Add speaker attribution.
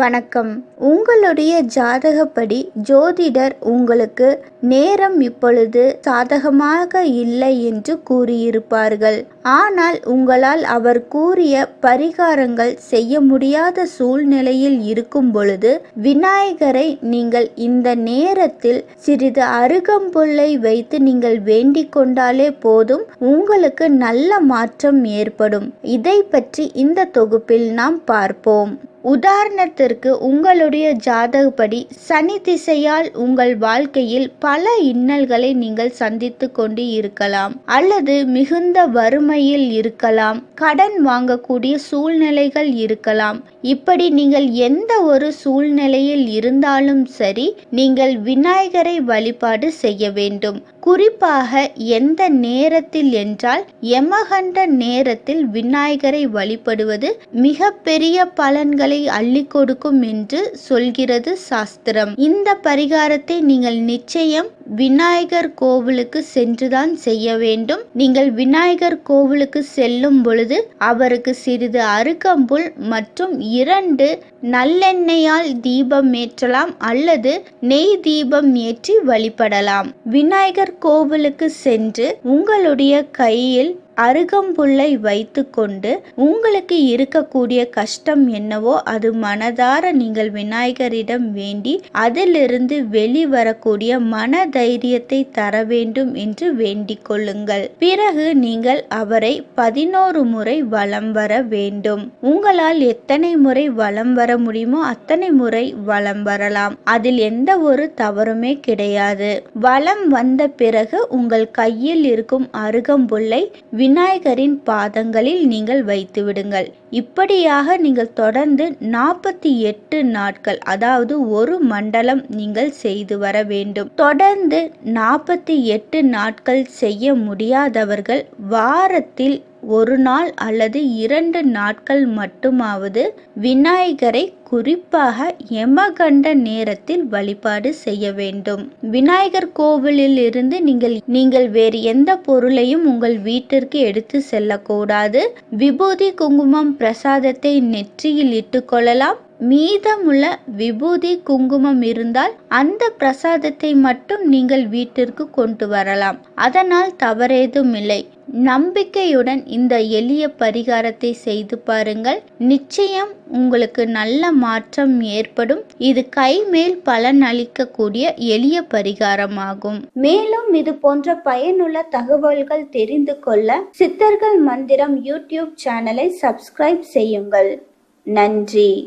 Speaker 1: வணக்கம். உங்களுடைய ஜாதகப்படி ஜோதிடர் உங்களுக்கு நேரம் இப்பொழுது சாதகமாக இல்லை என்று கூறியிருப்பார்கள். ஆனால் உங்களால் அவர் கூறிய பரிகாரங்கள் செய்ய முடியாத சூழ்நிலையில் இருக்கும் பொழுது விநாயகரை நீங்கள் இந்த நேரத்தில் சிறிது அருகம்புல்லை வைத்து நீங்கள் வேண்டிக் கொண்டாலே போதும் உங்களுக்கு நல்ல மாற்றம் ஏற்படும். இதை பற்றி இந்த தொகுப்பில் நாம் பார்ப்போம். உதாரணத்திற்கு உங்களுடைய ஜாதகப்படி சனி திசையால் உங்கள் வாழ்க்கையில் பல இன்னல்களை நீங்கள் சந்தித்து கொண்டு இருக்கலாம். அல்லது மிகுந்த வறுமையில் இருக்கலாம். கடன் வாங்கக்கூடிய சூழ்நிலைகள் இருக்கலாம். இப்படி நீங்கள் எந்த ஒரு சூழ்நிலையில் இருந்தாலும் சரி நீங்கள் விநாயகரை வழிபாடு செய்ய வேண்டும். குறிப்பாக எந்த நேரத்தில் என்றால் யமகண்ட நேரத்தில் விநாயகரை வழிபடுவது மிக பெரிய பலன்களை அள்ளி கொடுக்கும் என்று சொல்கிறது சாஸ்திரம். இந்த பரிகாரத்தை நீங்கள் நிச்சயம் விநாயகர் கோவிலுக்கு சென்றுதான் செய்ய வேண்டும். நீங்கள் விநாயகர் கோவிலுக்கு செல்லும் பொழுது அவருக்கு சிறிது அருகம்புல் மற்றும் இரண்டு நல்லெண்ணெயால் தீபம் ஏற்றலாம் அல்லது நெய் தீபம் ஏற்றி வழிபடலாம். விநாயகர் கோவிலுக்கு சென்று உங்களுடைய கையில் அருகம்புல்லை வைத்துக்கொண்டு உங்களுக்கு இருக்கக்கூடிய கஷ்டம் என்னவோ அது மனதார நீங்கள் விநாயகரிடம் வேண்டி அதிலிருந்து வெளிவரக்கூடிய மன தைரியத்தை தர வேண்டும் என்று வேண்டிக் கொள்ளுங்கள். பிறகு நீங்கள் அவரை பதினோரு முறை வலம் வர வேண்டும். உங்களால் எத்தனை முறை வலம் வர முடியுமோ அத்தனை முறை வலம் வரலாம். அதில் எந்த ஒரு தவறுமே கிடையாது. வலம் வந்த பிறகு உங்கள் கையில் இருக்கும் அருகம்புல்லை விநாயகரின் பாதங்களில் நீங்கள் வைத்து விடுங்கள். இப்படியாக நீங்கள் தொடர்ந்து நாற்பத்தி எட்டு நாட்கள் அதாவது ஒரு மண்டலம் நீங்கள் செய்து வர வேண்டும். தொடர்ந்து நாற்பத்தி எட்டு நாட்கள் செய்ய முடியாதவர்கள் வாரத்தில் ஒரு நாள் அல்லது இரண்டு நாட்கள் மட்டுமாவது விநாயகரை குறிப்பாக யமகண்ட நேரத்தில் வழிபாடு செய்ய வேண்டும். விநாயகர் கோவிலில் இருந்து நீங்கள் நீங்கள் வேறு எந்த பொருளையும் உங்கள் வீட்டிற்கு எடுத்து செல்லக்கூடாது. விபூதி குங்குமம் பிரசாதத்தை நெற்றியில் இட்டுக்கொள்ளலாம் மீதமுள்ள விபூதி குங்குமம் இருந்தால் அந்த பிரசாதத்தை மட்டும் நீங்கள் வீட்டிற்கு கொண்டு வரலாம். அதனால் தவறேதும் இல்லை நம்பிக்கையுடன் இந்த எளிய பரிகாரத்தை செய்து பாருங்கள். நிச்சயம் உங்களுக்கு நல்ல மாற்றம் ஏற்படும். இது கைமேல் பலன் அளிக்கக்கூடிய எளிய பரிகாரமாகும். மேலும் இது போன்ற பயனுள்ள தகவல்கள் தெரிந்து கொள்ள சித்தர்கள் மந்திரம் யூடியூப் சேனலை சப்ஸ்கிரைப் செய்யுங்கள். நன்றி.